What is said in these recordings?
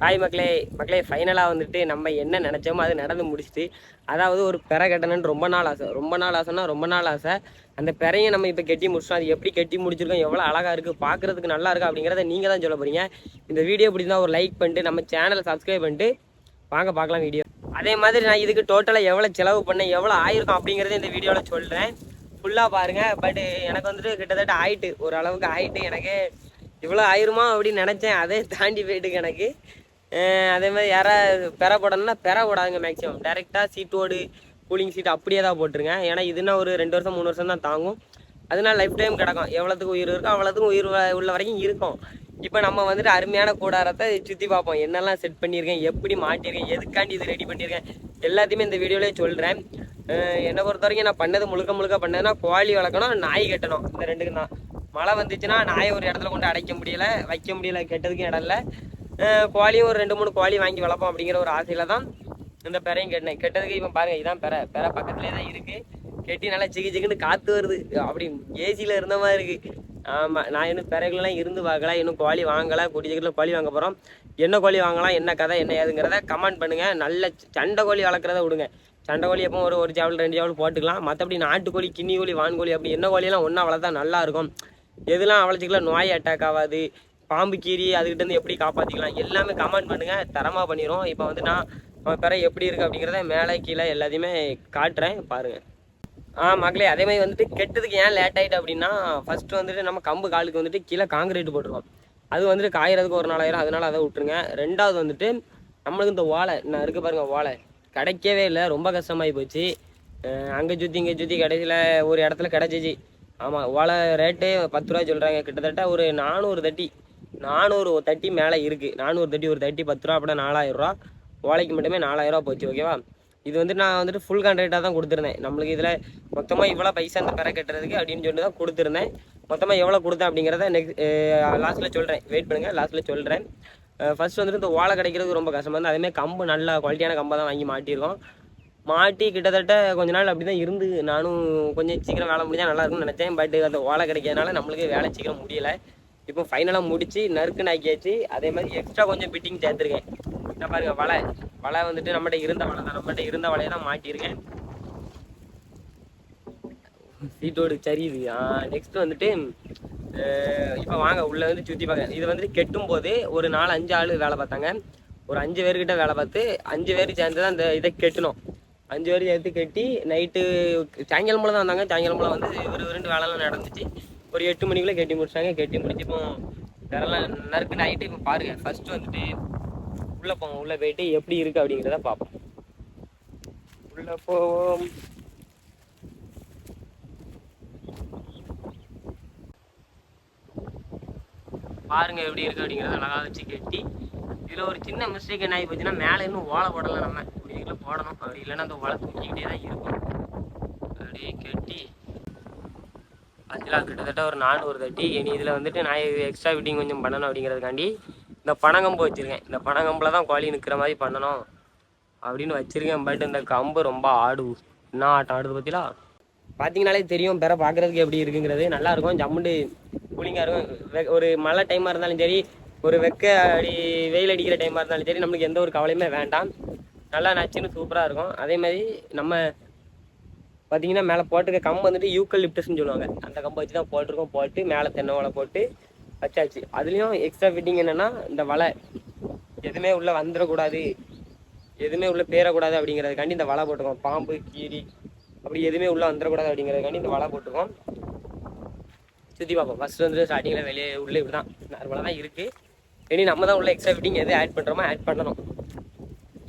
Hi மக்களே மக்களே ஃபைனலாக வந்துட்டு நம்ம என்ன நினச்சோமோ அது நடந்து முடிச்சுட்டு அதாவது ஒரு பெற கட்டணும்னு ரொம்ப நாள் ஆசை. ரொம்ப நாள் ஆசைன்னா ரொம்ப நாள் ஆசை. அந்த பெறையை நம்ம இப்போ கட்டி முடிச்சிட்டோம். அது எப்படி கட்டி முடிச்சிருக்கோம்? எவ்வளோ அழகாக இருக்குது பார்க்குறதுக்கு நல்லா இருக்குது அப்படிங்கிறத நீங்கள் தான் சொல்ல போகிறீங்க இந்த வீடியோ பிடிச்சிருந்தா ஒரு லைக் பண்ணிட்டு நம்ம சேனலை சப்ஸ்கிரைப் பண்ணிட்டு வாங்க பார்க்கலாம் வீடியோ அதே மாதிரி நான் இதுக்கு டோட்டலாக எவ்வளோ செலவு பண்ணேன் எவ்வளோ ஆயிருக்கும் அப்படிங்கிறத இந்த வீடியோவில் சொல்கிறேன் ஃபுல்லாக பாருங்கள் பட் எனக்கு வந்துட்டு கிட்டத்தட்ட ஆயிட்டு ஓரளவுக்கு ஆயிட்டு எனக்கு இவ்வளோ ஆயிருமா அப்படின்னு நினச்சேன். அதே தாண்டி போயிட்டு எனக்கு அதே மாதிரி யாராவது பெற போடணும்னா பெற போடாதுங்க மேக்ஸிமம் டேரெக்டாக சீட்டோடு கூலிங் சீட் அப்படியே தான் போட்டுருங்க. ஏன்னா இதுனா ஒரு ரெண்டு வருஷம் மூணு வருஷம் தான் தாங்கும். அதனால லைஃப் டைம் கிடக்கும். எவ்வளோத்துக்கு உயிர் இருக்கோ அவ்வளோத்துக்கும் உயிர் வ- உள்ள வரைக்கும் இருக்கும். இப்போ நம்ம வந்துட்டு அருமையான கூடாரத்தை சுற்றி பார்ப்போம். என்னெல்லாம் செட் பண்ணியிருக்கேன் எப்படி மாட்டியிருக்கேன் எதுக்காண்டி இது ரெடி பண்ணியிருக்கேன் எல்லாத்தையுமே இந்த வீடியோலேயே சொல்கிறேன் என்னை பொறுத்த வரைக்கும் நான் பண்ணது முழுக்க முழுக்க பண்ணதுன்னா கோழி வளர்க்கணும் நாய் கட்டணும். இந்த ரெண்டுக்கும் தான். மழை வந்துச்சுன்னா நாயை ஒரு இடத்துல கொண்டு அடைக்க முடியல வைக்க முடியல கெட்டதுக்கும் இடம் இல்லை. கோழியும் ஒரு ரெண்டு மூணு கோழி வாங்கி வளர்ப்போம் அப்படிங்கிற ஒரு ஆசையில் தான் இந்த பெறையும் கெட்டேன் கெட்டதுக்கு இப்போ பாருங்கள் இதான் பெற பெற பக்கத்துலேயே தான் இருக்குது கெட்டி நல்லா சிக்கு சிக்குன்னு காற்று வருது. அப்படி ஏசியில் இருந்த மாதிரி இருக்குது ஆமாம் நான் இன்னும் பிறகுலாம் இருந்து பார்க்கல. இன்னும் கோழி வாங்கலை. கூடிய சீக்கிரத்தில் கோழி வாங்க போகிறோம் என்ன கோழி வாங்கலாம் என்ன கதை என்ன ஏதுங்கிறத கமெண்ட் பண்ணுங்கள் நல்ல சண்டை கோழி வளர்க்குறத விடுங்க. சண்டை கோழி எப்போ ஒரு ஒரு ஜாவல் ரெண்டு ஜாவல் போட்டுக்கலாம். மற்றபடி நாட்டுக்கோழி கிண்ணி கோழி வான்கோழி அப்படி என்ன கோழியெல்லாம் ஒன்றா வளர்த்தா நல்லாயிருக்கும் எதுலாம் வளர்ச்சிக்கலாம் நோய் அட்டாக் ஆகாது. பாம்பு கீரி அதுக்கிட்டேருந்து எப்படி காப்பாற்றிக்கலாம் எல்லாமே கமெண்ட் பண்ணுங்கள் தரமாக பண்ணிடுவோம் இப்போ வந்து நான் அவன் பிற எப்படி இருக்குது அப்படிங்கிறத மேலே கீழே எல்லாத்தையுமே காட்டுறேன் பாருங்கள் ஆ மக்களே அதே மாதிரி வந்துட்டு கெட்டதுக்கு ஏன் லேட் ஆகிட்டு அப்படின்னா ஃபஸ்ட்டு வந்துட்டு நம்ம கம்பு காலுக்கு வந்துட்டு கீழே காங்கிரீட் போட்டுருவோம். அது வந்துட்டு காயறதுக்கு ஒரு நாளாயிரம் அதனால அதை விட்டுருங்க. ரெண்டாவது வந்துட்டு நம்மளுக்கு இந்த ஓலை நான் இருக்குது பாருங்கள் ஓலை. கிடைக்கவே இல்லை ரொம்ப கஷ்டமாகி போச்சு. அங்கே சுற்றி இங்கே சுற்றி கடைசியில் ஒரு இடத்துல கிடச்சிச்சு. ஆமாம் ஓலை ரேட்டு பத்து ரூபா சொல்கிறாங்க கிட்டத்தட்ட ஒரு நானூறு தட்டி. நானூறு தட்டி மேலே இருக்குது நானூறு தட்டி ஒரு தட்டி பத்து ரூபா அப்படின்னா நாலாயிரம் ரூபா. ஓலைக்கு மட்டுமே நாலாயிரம் ரூபா போச்சு ஓகேவா இது வந்து நான் வந்துட்டு ஃபுல் கான்ட்ராக்டாக தான் கொடுத்துருந்தேன். நம்மளுக்கு இதில் மொத்தமாக இவ்வளோ பைசா இந்த பெற கட்டுறதுக்கு அப்படின்னு சொல்லிட்டு தான் கொடுத்துருந்தேன். மொத்தமாக எவ்வளோ கொடுத்தேன் அப்படிங்கிறத நெக்ஸ்ட் லாஸ்ட்டில் சொல்கிறேன் வெயிட் பண்ணுங்கள் லாஸ்ட்டில் சொல்கிறேன் ஃபஸ்ட் வந்துட்டு இந்த ஓலை கிடைக்கிறது ரொம்ப கஷ்டமாக இருந்தது அதேமாதிரி கம்பு நல்ல குவாலிட்டியான கம்பை தான் வாங்கி மாட்டியிருக்கோம். மாட்டி கிட்டத்தட்ட கொஞ்ச நாள் அப்படி தான் இருந்து. நானும் கொஞ்சம் சீக்கிரம் வேலை முடிஞ்சால் நல்லா இருக்கும்னு நினச்சேன். பட் அந்த ஓலை கிடைக்கிறதுனால நம்மளுக்கு வேலை சீக்கிரம் முடியலை. இப்போ ஃபைனலாக முடிச்சு நறுக்குன்னு ஆக்கியாச்சு. அதே மாதிரி எக்ஸ்ட்ரா கொஞ்சம் ஃபிட்டிங் சேர்த்துருக்கேன். என்ன பாருங்க வலை. வலை வந்துட்டு நம்மகிட்ட இருந்த வலை தான். நம்மகிட்ட இருந்த வலையை தான் மாட்டியிருக்கேன். சீட்டோடு சரியுது நெக்ஸ்ட் வந்துட்டு இப்போ வாங்க உள்ளே வந்து சுற்றி பார்க்க. இது வந்துட்டு கெட்டும் போது ஒரு நாலு அஞ்சு ஆள் வேலை பார்த்தாங்க. ஒரு அஞ்சு பேர்கிட்ட வேலை பார்த்து அஞ்சு பேர் சேர்ந்து தான் அந்த இதை கெட்டணும் அஞ்சு பேர் சேர்த்து கட்டி நைட்டு சாயங்காலம் போல தான் வந்தாங்க. சாயங்காலம் போல வந்து ஒரு ரெண்டு வேலைலாம் நடந்துச்சு. ஒரு எட்டு மணிக்குள்ளே கட்டி முடிச்சாங்க கட்டி முடிச்சு இப்போ வேறெல்லாம் நறுக்கு நைட்டு இப்போ பாருங்க. ஃபஸ்ட்டு வந்துட்டு உள்ளே போவோம் உள்ளே போயிட்டு எப்படி இருக்குது அப்படிங்கிறத பார்ப்போம். உள்ளே போவோம். பாருங்க எப்படி இருக்கு அப்படிங்கிறத அழகாக வச்சு கட்டி. இதில் ஒரு சின்ன மிஸ்டேக் என்ன ஆகி போச்சுன்னா மேலே இன்னும் ஓலை போடலை நம்ம. இதுக்குள்ள போடணும். அப்படி இல்லைன்னா அந்த ஓலை தூக்கிக்கிட்டே தான் இருக்கும். அப்படியே கட்டி. பார்த்தீங்களா கிட்டத்தட்ட ஒரு நானூறு தட்டி. இனி இதில் வந்துட்டு நான் எக்ஸ்ட்ரா விட்டிங் கொஞ்சம் பண்ணணும் அப்படிங்கிறதுக்காண்டி இந்த பனங்கம்பு வச்சுருக்கேன். இந்த பனங்கம்பில் தான் கோழி நிற்கிற மாதிரி பண்ணணும் அப்படின்னு வச்சுருக்கேன். பட் இந்த கம்பு ரொம்ப ஆடு. என்ன ஆட்டம் ஆடுது பார்த்தீங்களா பார்த்தீங்கனாலே தெரியும். பிற பார்க்குறதுக்கு எப்படி இருக்குங்கிறது. நல்லாயிருக்கும் ஜம்முண்டு கூலிங்காக இருக்கும். வெ- ஒரு மழை டைமாக இருந்தாலும் சரி ஒரு வெக்க அடி வெயில் அடிக்கிற டைமாக இருந்தாலும் சரி நம்மளுக்கு எந்த ஒரு கவலையுமே வேண்டாம். நல்லா நச்சுன்னு சூப்பராக இருக்கும். அதே மாதிரி நம்ம பார்த்தீங்கன்னா மேலே போட்டிருக்க கம்பு வந்துட்டு யூக்கல் லிப்டஸ்ன்னு சொல்லுவாங்க. அந்த கம்பை வச்சு தான் போட்டிருக்கோம் போட்டு மேலே தென்னை வலை போட்டு வச்சாச்சு. அதுலேயும் எக்ஸ்ட்ரா ஃபிட்டிங் என்னென்னா இந்த வலை எதுவுமே உள்ளே வந்துடக்கூடாது எதுவுமே உள்ளே பேரக்கூடாது அப்படிங்கிறதுக்காண்டி இந்த வலை போட்டிருக்கோம். பாம்பு கீரி அப்படி எதுவுமே உள்ளே வந்துடக்கூடாது அப்படிங்கிறதுக்காண்டி இந்த வலை போட்டிருக்கோம். சுற்றி பார்ப்போம். ஃபஸ்ட்டு வந்து ஸ்டார்டிங்கில் வெளியே உள்ளே இப்படி தான் நார்மலாக தான் இருக்குது இனி நம்ம தான் உள்ள எக்ஸ்ட்ரா ஃபிட்டிங் எது ஆட் பண்ணுறோமோ ஆட் பண்ணணும்.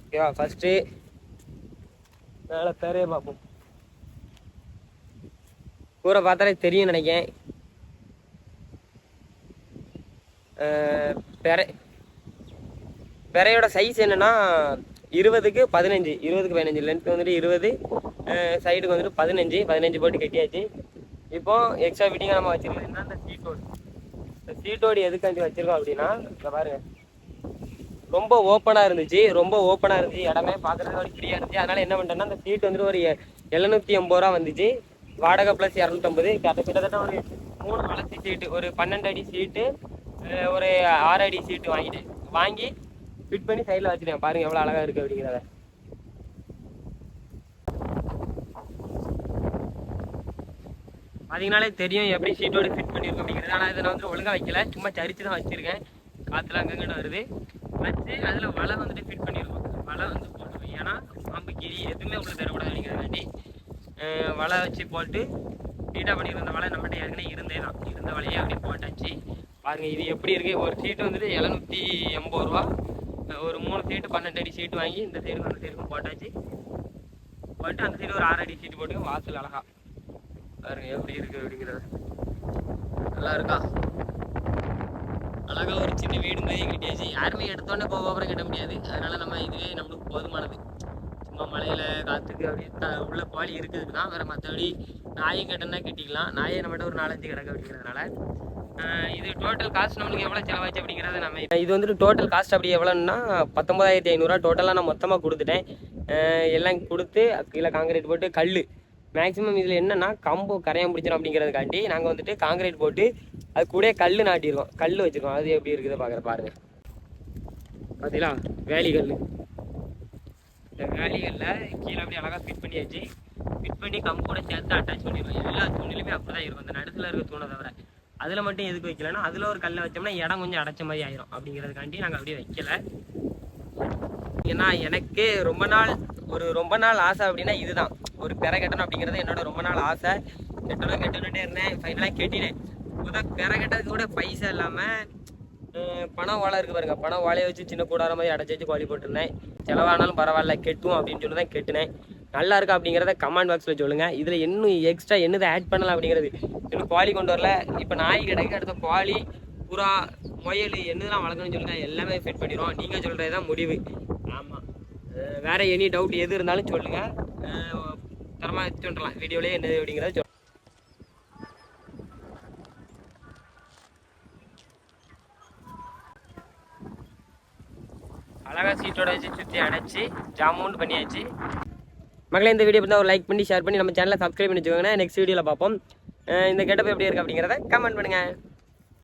ஓகேவா ஃபஸ்ட்டு மேலே பேரே பார்ப்போம். கூரை பார்த்தாலே தெரியும் நினைக்கேன் பெற பெறையோட சைஸ் என்னன்னா இருபதுக்கு பதினஞ்சு இருபதுக்கு பதினஞ்சு. லென்த் வந்துட்டு இருபது சைடுக்கு வந்துட்டு பதினஞ்சு பதினஞ்சு போட்டு கட்டியாச்சு. இப்போ எக்ஸ்ட்ரா ஃபிட்டிங்காக நம்ம வச்சிருக்கோம். என்ன இந்த சீட்டோடு இந்த சீட்டோடு எதுக்காண்டி வச்சிருக்கோம் அப்படின்னா இந்த பாருங்க. ரொம்ப ஓப்பனாக இருந்துச்சு ரொம்ப ஓப்பனாக இருந்துச்சு. இடமே பார்க்குறதுக்கு ஒரு ஃப்ரீயாக இருந்துச்சு. அதனால் என்ன பண்ணிட்டேன்னா அந்த சீட் வந்துட்டு ஒரு எழுநூற்றி எண்பது ரூபா வந்துச்சு. வாடகை ப்ளஸ் இரநூத்தம்பது. கிட்டத்தட்ட ஒரு மூணு வளர்ச்சி சீட்டு ஒரு பன்னெண்டு அடி சீட்டு ஒரு ஆறு அடி சீட்டு வாங்கிட்டேன் வாங்கி ஃபிட் பண்ணி சைடில் வச்சுருக்கேன் பாருங்கள் எவ்வளோ அழகாக இருக்குது அப்படிங்கிறத. பார்த்தீங்கனாலே தெரியும் எப்படி சீட்டோடு ஃபிட் பண்ணியிருக்கோம் அப்படிங்கிறது. ஆனால் இதை நான் வந்து ஒழுங்காக வைக்கல. சும்மா சரிச்சு தான் வச்சுருக்கேன். காற்றுலாம் அங்கங்கே வருது. வச்சு அதில் வலை வந்துட்டு ஃபிட் பண்ணியிருக்கோம் வலை வந்து போட்டுருக்கோம் ஏன்னா பாம்பு கிரி எதுவுமே உங்களுக்கு தரக்கூடாது அப்படிங்கிறதாண்டி வேண்டி வலை வச்சு போட்டு நீட்டாக பண்ணியிருந்த வலை நம்மகிட்ட ஏற்கனவே இருந்தே தான். இருந்த வலையே அப்படியே போட்டாச்சு. பாருங்க இது எப்படி இருக்குது ஒரு சீட்டு வந்துட்டு எழுநூற்றி எண்பது ரூபா. ஒரு மூணு சீட்டு பன்னெண்டு அடி சீட்டு வாங்கி இந்த சைடுக்கும் அந்த சைடுக்கும் போட்டாச்சு. போட்டு அந்த சைடு ஒரு ஆறு அடி சீட்டு போட்டு வாசல் அழகா. பாருங்க எப்படி இருக்குது அப்படிங்கிறது. நல்லா இருக்கா? அழகா ஒரு சின்ன வீடு மாதிரி கிட்டேச்சு யாருமே எடுத்தோன்னே கோபுரம் கட்ட முடியாது. அதனால நம்ம இதுவே நம்மளுக்கு போதுமானது. இப்போ மலையில் காற்றுக்கு அப்படியே த- உள்ள கோழி இருக்குதுக்கு தான் வேற மற்றபடி நாயும் கட்டினா கட்டிக்கலாம். நாயை நம்மகிட்ட ஒரு நாலஞ்சு கிடக்கு அப்படிங்கிறதுனால. இது டோட்டல் காஸ்ட் நம்மளுக்கு எவ்வளோ செலவாச்சு அப்படிங்கிறத நம்ம இது வந்துட்டு டோட்டல் காஸ்ட் அப்படி எவ்வளோன்னா பத்தொம்பதாயிரத்தி ஐநூறுரூவா டோட்டலாக நான் மொத்தமாக கொடுத்துட்டேன். எல்லாம் கொடுத்து கீழே காங்கிரீட் போட்டு கல் மேக்ஸிமம் இதில் என்னென்னா கம்பு கரையான் பிடிச்சிடும் அப்படிங்கிறதுக்காண்டி நாங்கள் வந்துட்டு காங்கிரீட் போட்டு அது கூட கல் நாட்டியிருக்கோம் கல் வச்சுருக்கோம். அது எப்படி இருக்குது பார்க்குற பாருங்கள் பார்த்தீங்களா வேலி கல் இந்த வேலிகளில் கீழே அப்படியே அழகாக ஃபிட் பண்ணியாச்சு. ஃபிட் பண்ணி கம்பு கூட சேர்த்து அட்டாச் பண்ணிடுவோம். எல்லா தூணிலுமே அப்படி தான் இருக்கும். அந்த நடுத்தில் இருக்க தூணை தவிர. அதில் மட்டும் எதுக்கு வைக்கலன்னா அதில் ஒரு கல்லை வச்சோம்னா இடம் கொஞ்சம் அடைச்ச மாதிரி ஆயிரும். அப்படிங்கிறதுக்காண்டி நாங்கள் அப்படியே வைக்கல. ஏன்னா எனக்கு ரொம்ப நாள் ஒரு ரொம்ப நாள் ஆசை அப்படின்னா இதுதான். ஒரு பெற கட்டணும் அப்படிங்கிறது என்னோட ரொம்ப நாள் ஆசை. கட்டணும் கட்டணுட்டே இருந்தேன். ஃபைனலாக கட்டினேன். முதல் பெற கட்டது கூட பைசா இல்லாமல் பணம் வாழை இருக்கு பாருங்க. பணம் வாழையை வச்சு சின்ன கூடார மாதிரி அடைச்சி வச்சு கோழி போட்டிருந்தேன். செலவானாலும் பரவாயில்ல கெட்டும் அப்படின்னு சொல்லி தான் கெட்டினேன். நல்லா இருக்கா அப்படிங்கிறத கமெண்ட் பாக்ஸில் சொல்லுங்கள் இதில் இன்னும் எக்ஸ்ட்ரா என்னதை ஆட் பண்ணலாம் அப்படிங்கிறது. இன்னும் கோழி கொண்டு வரல. இப்போ நாய் கிடைக்கு அடுத்த கோழி புறா முயல் என்னதெல்லாம் வளர்க்கணும்னு சொல்லுங்க எல்லாமே ஃபிட் பண்ணிடுவோம் நீங்கள் சொல்கிறது தான் முடிவு ஆமாம் வேறு எனி டவுட் எது இருந்தாலும் சொல்லுங்கள் தரமாக சொல்லலாம் வீடியோலேயே என்னது அப்படிங்கிறத சொல் அழகாக சீட்டோட வச்சு சுற்றி அடைச்சி ஜாமூன் பண்ணியாச்சு. மக்களே இந்த வீடியோ பார்த்தா ஒரு லைக் பண்ணி ஷேர் பண்ணி நம்ம சேனலை சப்ஸ்கிரைப் பண்ணி வச்சுக்கோங்க நெக்ஸ்ட் வீடியோவில் பார்ப்போம். இந்த கெட்டப் எப்படி இருக்குது அப்படிங்கிறத கமெண்ட் பண்ணுங்கள்